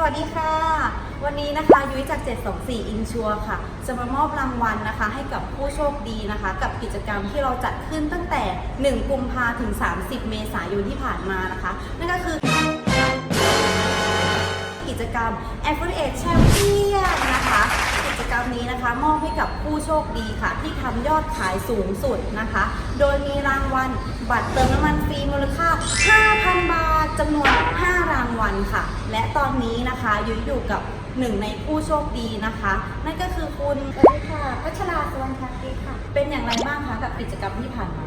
สวัสดีค่ะ วันนี้นะคะยุ้ยจาก 724 อินชัวค่ะ จะมามอบรางวัลนะคะ ให้กับผู้โชคดีนะคะ กับกิจกรรมที่เราจัดขึ้นตั้งแต่ 1 กุมภาถึง 30 เมษายนที่ผ่านมานะคะ นั่นก็คือ กิจกรรม Affiliate Champion นะคะกิจกรรมนี้นะคะมอบให้กับผู้โชคดีค่ะ ที่ทำยอดขายสูงสุดนะคะ โดยมีรางวัลบัตรเติมน้ำมันฟรีมูลค่า 5,000 บาทจำนวน วัลค่ะ และตอนนี้นะคะยุ้ยอยู่กับหนึ่งในผู้โชคดีนะคะ นั่นก็คือคุณสวัสดีค่ะพัชราสวรรณทักษิค่ะ เป็นอย่างไรบ้างคะกับกิจกรรมที่ผ่านมา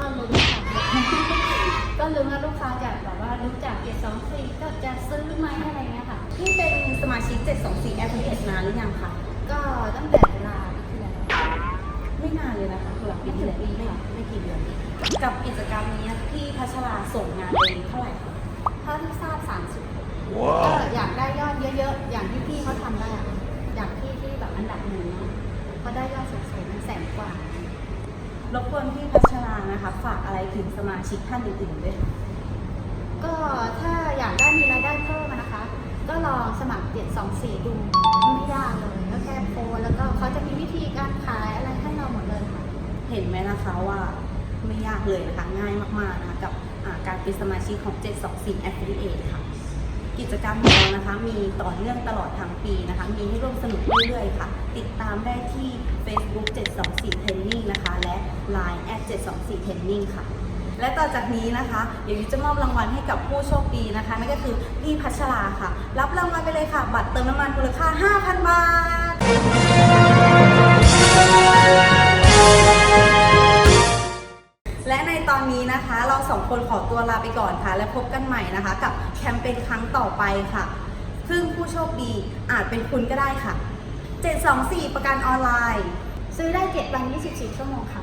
ก็ลุ้นค่ะก็ลุ้นว่าลูกค้าจะแบบว่ารู้จักเจ็ดสองสี่ก็จะซื้อไหมอะไรเงี้ยค่ะ ที่เป็นสมาชิก 724 Affiliate นานหรือยังคะ ก็ตั้งแต่เวลา กับกิจกรรมนี้พี่พัชราส่งงานเองเท่าไหร่คะเท่าที่ทราบสามสิบก็อยากได้ยอดเยอะๆ อย่างที่พี่เขาทำได้อะอย่างที่ที่แบบอันดับหนึ่งเนาะเขาได้ยอดสูงๆแสนกว่ารบกวนพี่พัชรานะคะ ฝากอะไรถึงสมาชิกท่านอื่นๆด้วยค่ะก็ถ้าอยากได้มีรายได้เพิ่มอะนะคะ ก็ลองสมัครเจ็ดสองสี่ดูไม่ยากเลยก็แค่โพสต์แล้วก็เขาจะมีวิธีการขายอะไรให้เราหมดเลยค่ะ เห็นไหมนะคะว่า ไม่ยากเลยนะคะง่ายมากๆนะคะกับการเป็นสมาชิกของ 724 Affiliate ค่ะ กิจกรรมของเรานะคะมีต่อเนื่องตลอดทั้งปีนะคะ มีให้ร่วมสนุกเรื่อยๆค่ะ ติดตามได้ที่ Facebook 724 Training นะคะ และ Line at 724 Training ค่ะและต่อจากนี้นะคะ เดี๋ยวยุจะมอบรางวัลให้กับผู้โชคดีนะคะ นั่นก็คือพี่พัชราค่ะ รับรางวัลไปเลยค่ะ บัตรเติมน้ำมันมูลค่า 5,000 บาท นะคะ เราสองคนขอตัวลาไปก่อนค่ะ และพบกันใหม่นะคะ กับแคมเปญครั้งต่อไปค่ะ ซึ่งผู้โชคดีอาจเป็นคุณก็ได้ค่ะ 724 ประกันออนไลน์ ซื้อได้ 7 วัน 24 ชั่วโมงค่ะ